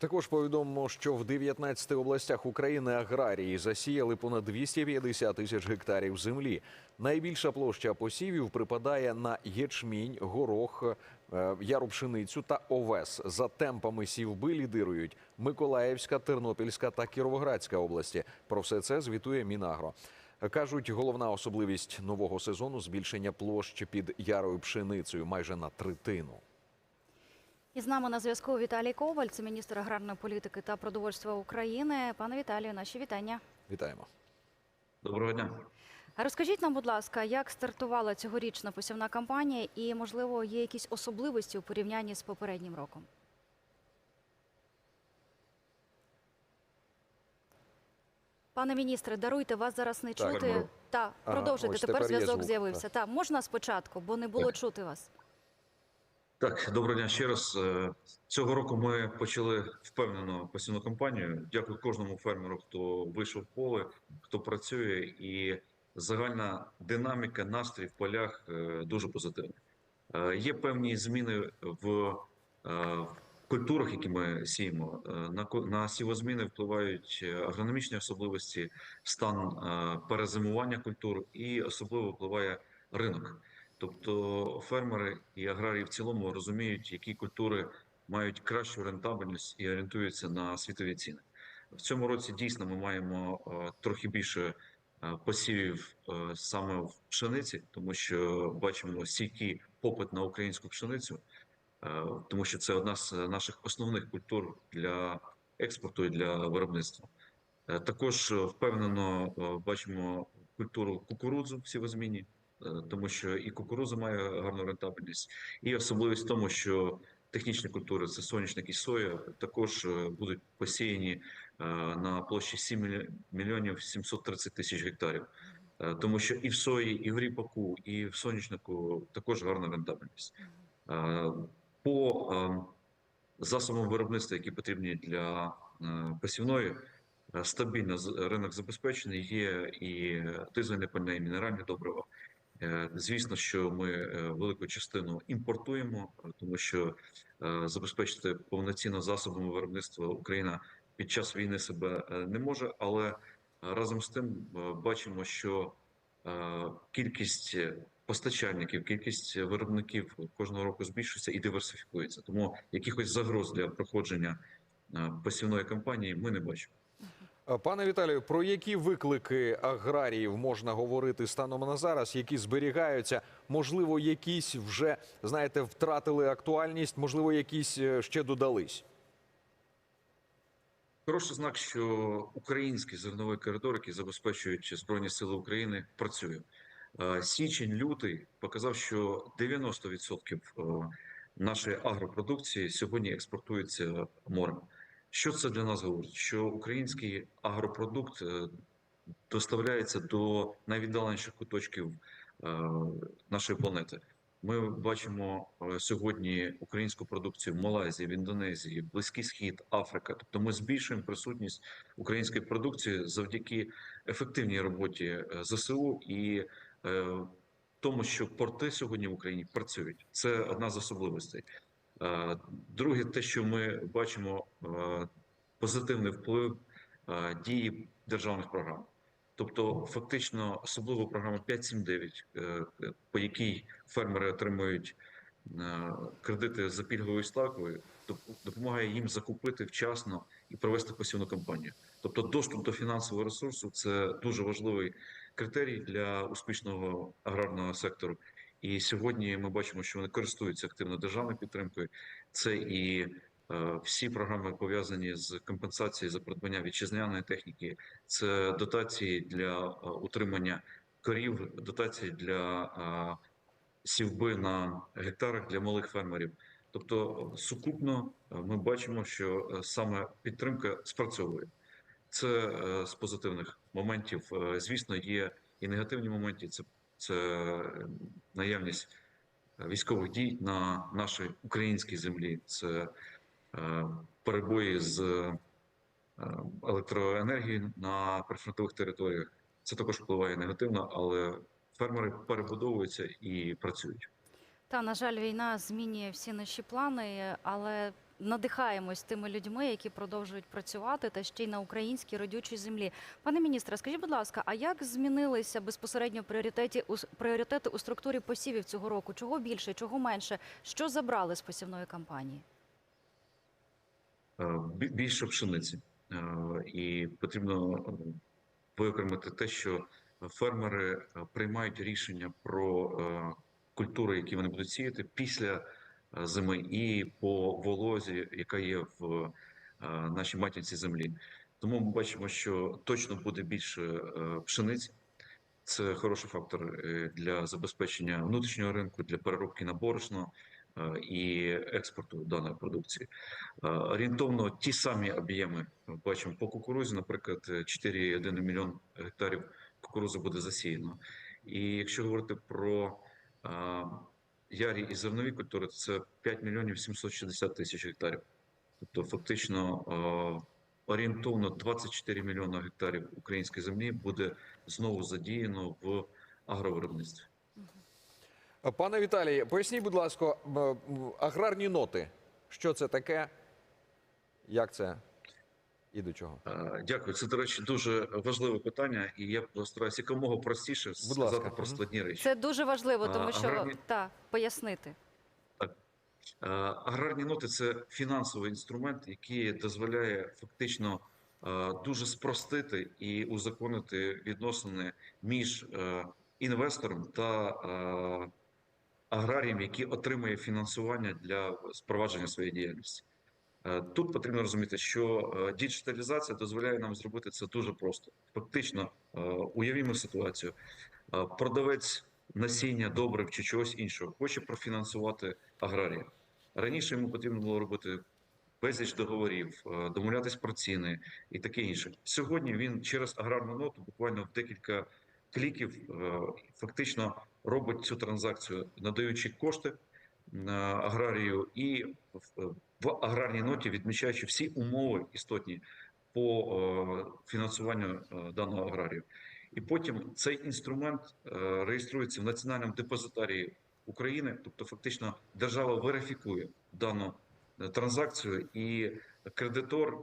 Також повідомимо, що в 19 областях України аграрії засіяли понад 250 тисяч гектарів землі. Найбільша площа посівів припадає на ячмінь, горох, е, яру пшеницю та овес. За темпами сівби лідирують Миколаївська, Тернопільська та Кіровоградська області. Про все це звітує Мінагро. Кажуть, головна особливість нового сезону збільшення площ під ярою пшеницею майже на третину. І з нами на зв'язку Віталій Коваль, це міністр аграрної політики та продовольства України. Пане Віталію, наші вітання. Вітаємо. Доброго дня. Розкажіть нам, будь ласка, як стартувала цьогорічна посівна кампанія, і можливо є якісь особливості у порівнянні з попереднім роком? Пане міністре, даруйте, вас зараз не Так, чути. Так, продовжуйте. ось Тепер тепер зв'язок з'явився. Так, можна спочатку, бо не було Так. чути вас. Так, доброго дня ще раз. Е, Цього року ми почали впевнено посівну кампанію. Дякую кожному фермеру, хто вийшов в поле, хто працює, і загальна динаміка, настрій в полях е, дуже позитивна. Е, Є певні зміни в культурах, які ми сіємо. На сівозміни впливають агрономічні особливості, стан перезимування культур і особливо впливає ринок. Тобто фермери і аграрії в цілому розуміють, які культури мають кращу рентабельність і орієнтуються на світові ціни. В цьому році дійсно ми маємо е, трохи більше е, посівів е, саме в пшениці, тому що бачимо стійкий попит на українську пшеницю, тому що це одна з наших основних культур для експорту і для виробництва. Також впевнено бачимо культуру кукурудзу в сівозміні, е, тому що і кукурудза має гарну рентабельність, і особливість в тому, що технічні культури це соняшник і соя, також е, будуть посіяні е, на площі 7 мільйо- мільйонів 730 тисяч гектарів. Е, Тому що і в сої, і в ріпаку, і в соняшнику також гарна рентабельність. Е, По е, засобам виробництва, які потрібні для е, посівної, е, стабільно ринок забезпечений. Є і дизельне пальне, і мінеральне добриво. Е, Звісно, що ми е, велику частину імпортуємо, тому що е, забезпечити повноцінно засобами виробництва Україна під час війни себе не може, але разом з тим бачимо, що кількість постачальників, кількість виробників кожного року збільшується і диверсифікується. Тому якихось загроз для проходження посівної кампанії ми не бачимо. А, Пане Віталію, про які виклики аграріїв можна говорити станом на зараз, які зберігаються? Можливо, якісь вже знаєте втратили актуальність, можливо, якісь е, ще додались. Хороший знак, що український зерновий коридор, який забезпечують Збройні Сили України, працює. Е, Січень, лютий показав, що 90% е, нашої агропродукції сьогодні експортується морем. Що це для нас говорить? Що український агропродукт е, доставляється до найвіддаленіших куточків е, нашої планети. Ми бачимо е, сьогодні українську продукцію в Малайзії, в Індонезії, Близький Схід, Африка. Тобто ми збільшуємо присутність української продукції завдяки ефективній роботі ЗСУ і тому, що порти сьогодні в Україні працюють. Це одна з особливостей. Е, Друге, те, що ми бачимо е, позитивний вплив е, дії державних програм. Тобто, фактично, особливо програма 5.7.9, е, по якій фермери отримують кредити за пільговою ставкою, доп- допомагає їм закупити вчасно і провести посівну кампанію. Тобто, доступ до фінансового ресурсу це дуже важливий критерій для успішного аграрного сектору. І сьогодні ми бачимо, що вони користуються активно державною підтримкою. Це і е, всі програми пов'язані з компенсацією за придбання вітчизняної техніки, це дотації для е, утримання корів, дотації для е, сівби на гектарах для малих фермерів. Тобто, сукупно ми бачимо, що саме підтримка спрацьовує. Це з позитивних моментів. Звісно, є і негативні моменти. Це, це наявність військових дій на нашій українській землі. Це е, перебої з е, електроенергією на прифронтових територіях. Це також впливає негативно, але фермери перебудовуються і працюють. Та на жаль, війна змінює всі наші плани, але надихаємось тими людьми, які продовжують працювати та ще й на українській родючій землі. Пане міністре, скажіть, будь ласка, а як змінилися безпосередньо пріоритеті у пріоритети у структурі посівів цього року? Чого більше, чого менше? Що забрали з посівної кампанії? Е, більше пшениці. Е, І потрібно е, виокремити те, що фермери приймають рішення про культури, які вони будуть сіяти після зими, і по волозі, яка є в е, нашій матінці землі. Тому ми бачимо, що точно буде більше е, пшениці. Це хороший фактор е, для забезпечення внутрішнього ринку, для переробки на борошно е, і експорту даної продукції. Е, Орієнтовно ті самі об'єми бачимо по кукурузі, наприклад, е, 4,1 мільйон гектарів кукурузи буде засіяно. І якщо говорити про е, ярі і зернові культури, це 5 мільйонів 760 тисяч гектарів. Тобто, фактично, орієнтовно 24 мільйони гектарів української землі буде знову задіяно в агровиробництві. Пане Віталій, поясніть, будь ласка, аграрні ноти. Що це таке? Як це і до чого? Е, Дякую. Це, до речі, дуже важливе питання, і я постараюся якомога простіше сказати ласка. про складні речі. Це дуже важливо, тому що аграрні- та пояснити. Е, Аграрні ноти це фінансовий інструмент, який дозволяє фактично е, дуже спростити і узаконити відносини між е, інвестором та е, аграрієм, який отримує фінансування для спровадження своєї діяльності. Е, Тут потрібно розуміти, що е, діджиталізація дозволяє нам зробити це дуже просто. Фактично, е, уявімо ситуацію: продавець насіння, добрив чи чогось іншого хоче профінансувати аграрія. Раніше йому потрібно було робити безліч договорів, домовлятись про ціни і таке інше. Сьогодні він через аграрну ноту буквально в декілька кліків фактично робить цю транзакцію, надаючи кошти на аграрію і в- аграрній ноті відмічаючи всі умови істотні по е, фінансуванню е, даного аграрію. І потім цей інструмент е, реєструється в національному депозитарії України, тобто фактично держава верифікує дану транзакцію, і кредитор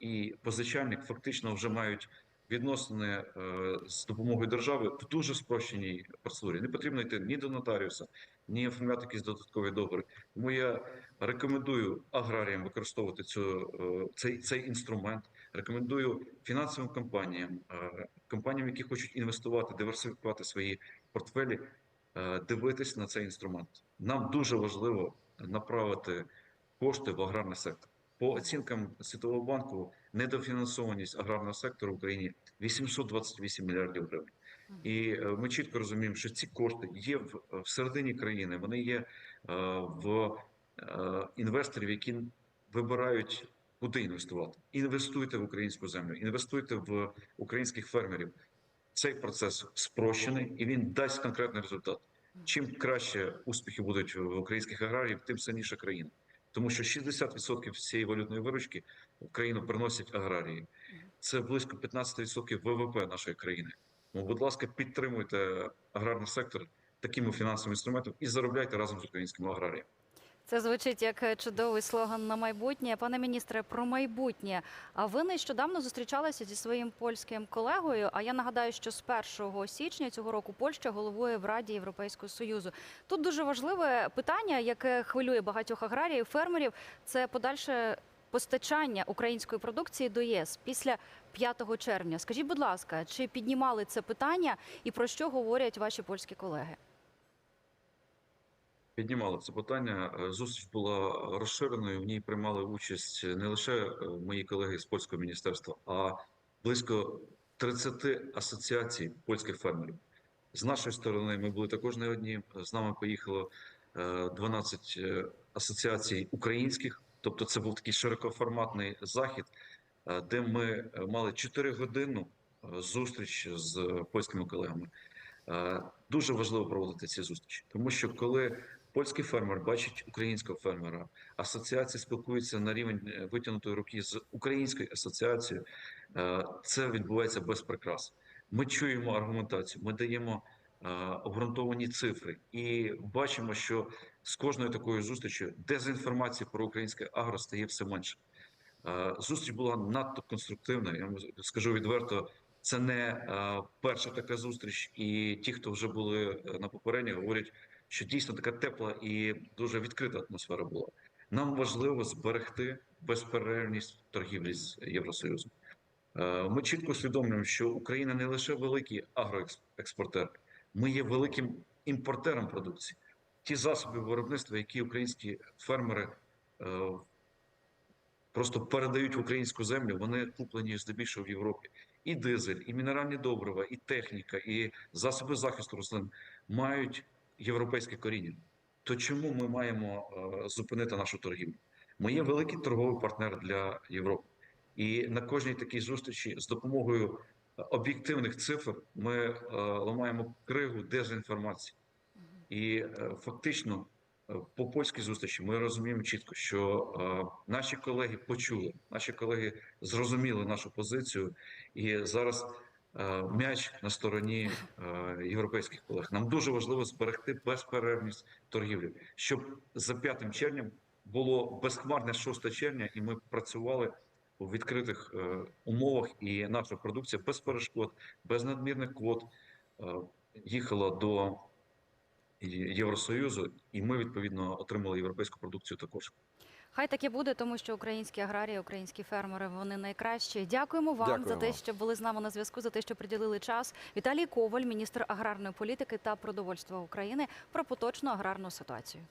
і позичальник фактично вже мають відносини е, з допомогою держави в дуже спрощеній процедурі. Не потрібно йти ні до нотаріуса, ні оформляти якісь додаткові договори. Тому я рекомендую аграріям використовувати цю, е, цей, цей інструмент. Рекомендую фінансовим компаніям, е, компаніям, які хочуть інвестувати, диверсифікувати свої портфелі, дивитись на цей інструмент. Нам дуже важливо направити кошти в аграрний сектор. По оцінкам Світового банку, недофінансованість аграрного сектору в Україні 828 мільярдів гривень. І е, ми чітко розуміємо, що ці кошти є в, всередині країни, вони є е, в е, інвесторів, які вибирають, куди інвестувати. Інвестуйте в українську землю, інвестуйте в українських фермерів. Цей процес спрощений і він дасть конкретний результат. Чим краще успіхи будуть в українських аграріїв, тим сильніша країна. Тому що 60% всієї валютної виручки в країну приносять аграрії. Це близько 15% ВВП нашої країни. Тому, будь ласка, підтримуйте аграрний сектор такими фінансовими інструментами і заробляйте разом з українськими аграріями. Це звучить як е, чудовий слоган на майбутнє. Пане міністре, про майбутнє. А ви нещодавно зустрічалися зі своїм польським колегою. А я нагадаю, що з 1 січня цього року Польща головує в Раді Європейського союзу. Тут дуже важливе питання, яке хвилює багатьох аграріїв, фермерів. Це подальше постачання української продукції до ЄС після 5 червня. Скажіть, будь ласка, чи піднімали це питання і про що говорять ваші польські колеги? Піднімали це питання. Е, Зустріч була розширеною. В ній приймали участь не лише е, мої колеги з польського міністерства, а близько 30 асоціацій польських фермерів. З нашої сторони ми були також не одні. З нами поїхало е, 12 е, асоціацій українських. Тобто, це був такий широкоформатний захід, е, де ми е, мали 4-годинну е, зустріч з польськими колегами. Е, Дуже важливо проводити ці зустрічі, тому що коли польський фермер бачить українського фермера, асоціації спілкуються на рівень е, витягнутої руки з українською асоціацією, е, це відбувається без прикрас. Ми чуємо аргументацію, ми даємо е, обґрунтовані цифри і бачимо, що з кожною такою зустрічю дезінформації про українське агро стає все менше. Зустріч була надто конструктивна. Я скажу відверто, це не перша така зустріч, і ті, хто вже були на попередніх, говорять, що дійсно така тепла і дуже відкрита атмосфера була. Нам важливо зберегти безперервність торгівлі з Євросоюзом. Е, Ми чітко усвідомлюємо, що Україна не лише великий агроекспортер, ми є великим імпортером продукції. Ті засоби виробництва, які українські фермери е, просто передають в українську землю, вони куплені здебільшого в Європі. І дизель, і мінеральні добрива, і техніка, і засоби захисту рослин мають європейське коріння. То чому ми маємо е, зупинити нашу торгівлю? Ми є великий торговий партнер для Європи. І на кожній такій зустрічі з допомогою е, об'єктивних цифр ми е, ламаємо кригу дезінформації. І фактично по польській зустрічі ми розуміємо чітко, що наші колеги почули, наші колеги зрозуміли нашу позицію, і зараз м'яч на стороні е, європейських колег. Нам дуже важливо зберегти безперервність торгівлі, щоб за 5 червням було безхмарне 6 червня, і ми працювали у відкритих е, умовах, і наша продукція без перешкод, без надмірних квот е, їхала до Євросоюзу, і ми відповідно отримали європейську продукцію також. Хай таке буде, тому що українські аграрії, українські фермери вони найкращі. Дякуємо вам Дякуємо. за те, що були з нами на зв'язку, за те, що приділили час. Віталій Коваль, міністр аграрної політики та продовольства України, про поточну аграрну ситуацію.